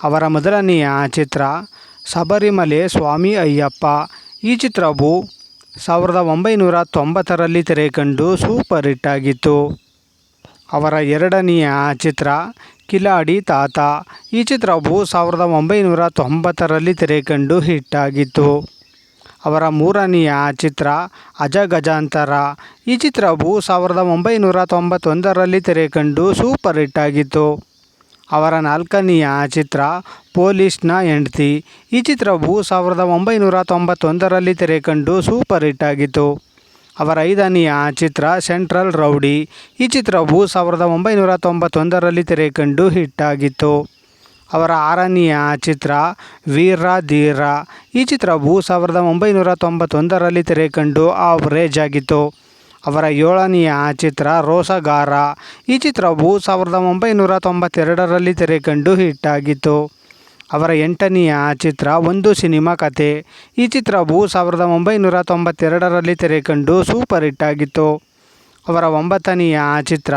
ಅವರ ಮೊದಲನೆಯ ಚಿತ್ರ ಶಬರಿಮಲೆ ಸ್ವಾಮಿ ಅಯ್ಯಪ್ಪ. ಈ ಚಿತ್ರವು ಸಾವಿರದ ಒಂಬೈನೂರ ತೊಂಬತ್ತರಲ್ಲಿ ತೆರೆಕಂಡು ಸೂಪರ್ ಹಿಟ್ ಆಗಿತ್ತು ಅವರ ಎರಡನೆಯ ಚಿತ್ರ ಕಿಲಾಡಿ ತಾತ. ಈ ಚಿತ್ರವು ಸಾವಿರದ ಒಂಬೈನೂರ ತೊಂಬತ್ತರಲ್ಲಿ ತೆರೆಕಂಡು ಹಿಟ್ ಆಗಿತ್ತು ಅವರ ಮೂರನೆಯ ಚಿತ್ರ ಅಜಗಜಾಂತರ. ಈ ಚಿತ್ರವು ಸಾವಿರದ ಒಂಬೈನೂರ ತೊಂಬತ್ತೊಂದರಲ್ಲಿ ತೆರೆಕಂಡು ಸೂಪರ್ ಹಿಟ್ ಆಗಿತ್ತು ಅವರ ನಾಲ್ಕನೆಯ ಚಿತ್ರ ಪೊಲೀಸ್ನ ಹೆಂಡ್ತಿ. ಈ ಚಿತ್ರವು ಸಾವಿರದ ಒಂಬೈನೂರ ತೊಂಬತ್ತೊಂದರಲ್ಲಿ ತೆರೆಕಂಡು ಸೂಪರ್ ಹಿಟ್ ಆಗಿತ್ತು. ಅವರ ಐದನೆಯ ಚಿತ್ರ ಸೆಂಟ್ರಲ್ ರೌಡಿ. ಈ ಚಿತ್ರವು ಸಾವಿರದ ಒಂಬೈನೂರ ತೊಂಬತ್ತೊಂದರಲ್ಲಿ ತೆರೆಕಂಡು ಹಿಟ್ ಆಗಿತ್ತು. ಅವರ ಆರನೆಯ ಚಿತ್ರ ವೀರ ಧೀರ ಈ ಚಿತ್ರವು ಸಾವಿರದ ಒಂಬೈನೂರ ತೊಂಬತ್ತೊಂದರಲ್ಲಿ ತೆರೆಕಂಡು ಆವರೇಜ್ ಆಗಿತ್ತು. ಅವರ ಏಳನೆಯ ಚಿತ್ರ ರೋಸಗಾರ. ಈ ಚಿತ್ರವು ಸಾವಿರದ ಒಂಬೈನೂರ ತೊಂಬತ್ತೆರಡರಲ್ಲಿ ತೆರೆಕಂಡು ಹಿಟ್ ಆಗಿತ್ತು ಅವರ ಎಂಟನೆಯ ಚಿತ್ರ ಒಂದು ಸಿನಿಮಾ ಕತೆ. ಈ ಚಿತ್ರವು ಸಾವಿರದ ಒಂಬೈನೂರ ತೊಂಬತ್ತೆರಡರಲ್ಲಿ ತೆರೆಕಂಡು ಸೂಪರ್ ಹಿಟ್ ಆಗಿತ್ತು ಅವರ ಒಂಬತ್ತನೆಯ ಚಿತ್ರ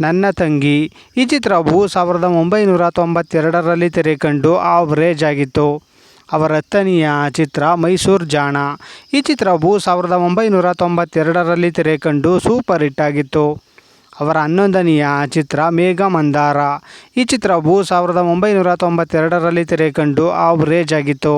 ನನ್ನ ತಂಗಿ. ಈ ಚಿತ್ರವು ಸಾವಿರದ ಒಂಬೈನೂರ ತೊಂಬತ್ತೆರಡರಲ್ಲಿ ತೆರೆಕಂಡು ಆವರೇಜ್ ಆಗಿತ್ತು. ಅವರ ಹತ್ತನೆಯ ಚಿತ್ರ ಮೈಸೂರು ಜಾಣ. ಈ ಚಿತ್ರವು ಸಾವಿರದ ಒಂಬೈನೂರ ತೊಂಬತ್ತೆರಡರಲ್ಲಿ ತೆರೆಕಂಡು ಸೂಪರ್ ಹಿಟ್ ಆಗಿತ್ತು. ಅವರ ಹನ್ನೊಂದನೆಯ ಚಿತ್ರ ಮೇಘ ಮಂದಾರ. ಈ ಚಿತ್ರವು ಸಾವಿರದ ಒಂಬೈನೂರ ತೊಂಬತ್ತೆರಡರಲ್ಲಿ ತೆರೆಕಂಡು ಆವ್ರೇಜ್ ಆಗಿತ್ತು.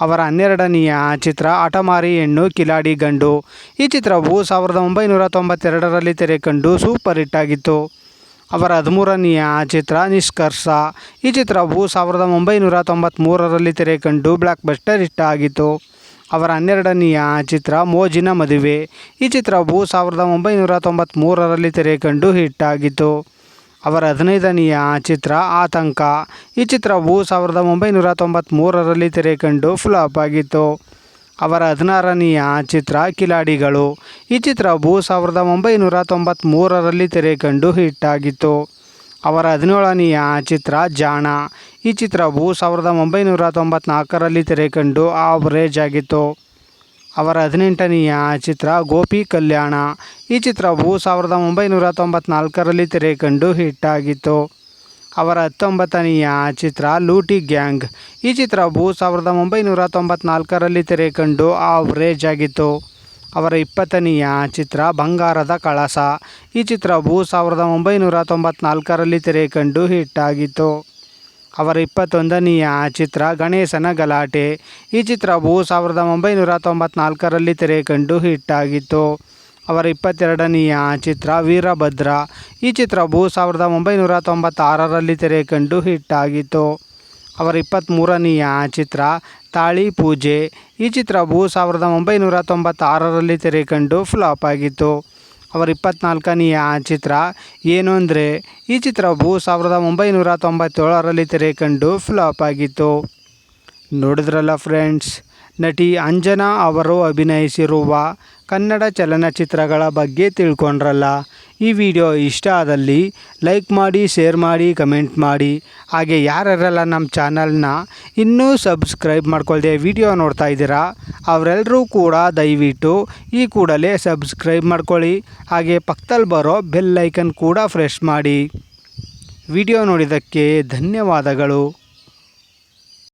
ಅವರ ಹನ್ನೆರಡನೆಯ ಚಿತ್ರ ಹಠಮಾರಿ ಹೆಣ್ಣು ಕಿಲಾಡಿ ಗಂಡು. ಈ ಚಿತ್ರವು ಸಾವಿರದ ಒಂಬೈನೂರ ತೊಂಬತ್ತೆರಡರಲ್ಲಿ ತೆರೆಕಂಡು ಸೂಪರ್ ಹಿಟ್ ಆಗಿತ್ತು. ಅವರ ಹದಿಮೂರನೆಯ ಚಿತ್ರ ನಿಷ್ಕರ್ಷ. ಈ ಚಿತ್ರವು ಸಾವಿರದ ಒಂಬೈನೂರ ತೊಂಬತ್ತ್ಮೂರರಲ್ಲಿ ತೆರೆಕಂಡು ಬ್ಲಾಕ್ ಬಸ್ಟರ್ ಹಿಟ್ ಆಗಿತ್ತು. ಅವರ ಹನ್ನೆರಡನೆಯ ಚಿತ್ರ ಮೋಜಿನ ಮದುವೆ. ಈ ಚಿತ್ರವು ಸಾವಿರದ ಒಂಬೈನೂರ ತೊಂಬತ್ತ್ಮೂರರಲ್ಲಿ ತೆರೆಕಂಡು ಹಿಟ್ ಆಗಿತ್ತು. ಅವರ ಹದಿನೈದನೆಯ ಚಿತ್ರ ಆತಂಕ. ಈ ಚಿತ್ರವು ಸಾವಿರದ ಒಂಬೈನೂರ ತೊಂಬತ್ತ್ಮೂರರಲ್ಲಿ ತೆರೆಕಂಡು ಫ್ಲಾಪ್ ಆಗಿತ್ತು. ಅವರ ಹದಿನಾರನೆಯ ಚಿತ್ರ ಕಿಲಾಡಿಗಳು. ಈ ಚಿತ್ರವು ಸಾವಿರದ ಒಂಬೈನೂರ ತೊಂಬತ್ತ್ಮೂರರಲ್ಲಿ ತೆರೆಕಂಡು ಹಿಟ್ ಆಗಿತ್ತು. ಅವರ ಹದಿನೇಳನೆಯ ಚಿತ್ರ ಜಾಣ. ಈ ಚಿತ್ರವು ಸಾವಿರದ ಒಂಬೈನೂರ ತೊಂಬತ್ನಾಲ್ಕರಲ್ಲಿ ತೆರೆಕಂಡು ಆವರೇಜ್ ಆಗಿತ್ತು. ಅವರ ಹದಿನೆಂಟನೆಯ ಚಿತ್ರ ಗೋಪಿ ಕಲ್ಯಾಣ. ಈ ಚಿತ್ರವು ಸಾವಿರದ ಒಂಬೈನೂರ ತೊಂಬತ್ನಾಲ್ಕರಲ್ಲಿ ತೆರೆಕಂಡು ಹಿಟ್ ಆಗಿತ್ತು. ಅವರ ಹತ್ತೊಂಬತ್ತನೆಯ ಚಿತ್ರ ಲೂಟಿ ಗ್ಯಾಂಗ್. ಈ ಚಿತ್ರವು ಸಾವಿರದ ಒಂಬೈನೂರ ತೊಂಬತ್ನಾಲ್ಕರಲ್ಲಿ ತೆರೆಕಂಡು ಆವ್ರೇಜ್ ಆಗಿತ್ತು. ಅವರ ಇಪ್ಪತ್ತನೆಯ ಚಿತ್ರ ಬಂಗಾರದ ಕಳಸ. ಈ ಚಿತ್ರವು ಸಾವಿರದ ಒಂಬೈನೂರ ತೊಂಬತ್ನಾಲ್ಕರಲ್ಲಿ ತೆರೆಕಂಡು ಹಿಟ್ ಆಗಿತ್ತು. ಅವರ ಇಪ್ಪತ್ತೊಂದನೆಯ ಚಿತ್ರ ಗಣೇಶನ ಗಲಾಟೆ. ಈ ಚಿತ್ರವು ಸಾವಿರದ ಒಂಬೈನೂರ ತೊಂಬತ್ನಾಲ್ಕರಲ್ಲಿ ತೆರೆಕಂಡು ಹಿಟ್ ಆಗಿತ್ತು. ಅವರ ಇಪ್ಪತ್ತೆರಡನೆಯ ಚಿತ್ರ ವೀರಭದ್ರ. ಈ ಚಿತ್ರವು ಸಾವಿರದ ಒಂಬೈನೂರ ತೊಂಬತ್ತಾರರಲ್ಲಿ ತೆರೆಕಂಡು ಹಿಟ್ ಆಗಿತ್ತು. ಅವರ ಇಪ್ಪತ್ತ್ಮೂರನೆಯ ಚಿತ್ರ ತಾಳಿ ಪೂಜೆ. ಈ ಚಿತ್ರವು ಸಾವಿರದ ಒಂಬೈನೂರ ತೊಂಬತ್ತಾರರಲ್ಲಿ ತೆರೆಕಂಡು ಫ್ಲಾಪ್ ಆಗಿತ್ತು. ಅವರ ಇಪ್ಪತ್ತ್ನಾಲ್ಕನೆಯ ಚಿತ್ರ ಏನು ಅಂದರೆ, ಈ ಚಿತ್ರವು ಸಾವಿರದ ಒಂಬೈನೂರ ತೊಂಬತ್ತೇಳರಲ್ಲಿ ತೆರೆಕಂಡು ಫ್ಲಾಪ್ ಆಗಿತ್ತು. ನೋಡಿದ್ರಲ್ಲ ಫ್ರೆಂಡ್ಸ್? ನಟಿ ಅಂಜನಾ ಅವರು ಅಭಿನಯಿಸಿರುವ ಕನ್ನಡ ಚಲನಚಿತ್ರಗಳ ಬಗ್ಗೆ ತಿಳ್ಕೊಂಡ್ರಲ್ಲ. ಈ ವಿಡಿಯೋ ಇಷ್ಟ ಆದಲ್ಲಿ ಲೈಕ್ ಮಾಡಿ, ಶೇರ್ ಮಾಡಿ, ಕಮೆಂಟ್ ಮಾಡಿ. ಹಾಗೆ ಯಾರ್ಯಾರೆಲ್ಲ ನಮ್ಮ ಚಾನಲ್ನ ಇನ್ನೂ ಸಬ್ಸ್ಕ್ರೈಬ್ ಮಾಡ್ಕೊಳ್ದೆ ವಿಡಿಯೋ ನೋಡ್ತಾ ಇದ್ದೀರಾ ಅವರೆಲ್ಲರೂ ಕೂಡ ದಯವಿಟ್ಟು ಈ ಕೂಡಲೇ ಸಬ್ಸ್ಕ್ರೈಬ್ ಮಾಡ್ಕೊಳ್ಳಿ. ಹಾಗೆ ಪಕ್ಕದಲ್ಲಿ ಬರೋ ಬೆಲ್ ಐಕನ್ ಕೂಡ ಫ್ರೆಶ್ ಮಾಡಿ. ವಿಡಿಯೋ ನೋಡಿದ್ದಕ್ಕೆ ಧನ್ಯವಾದಗಳು.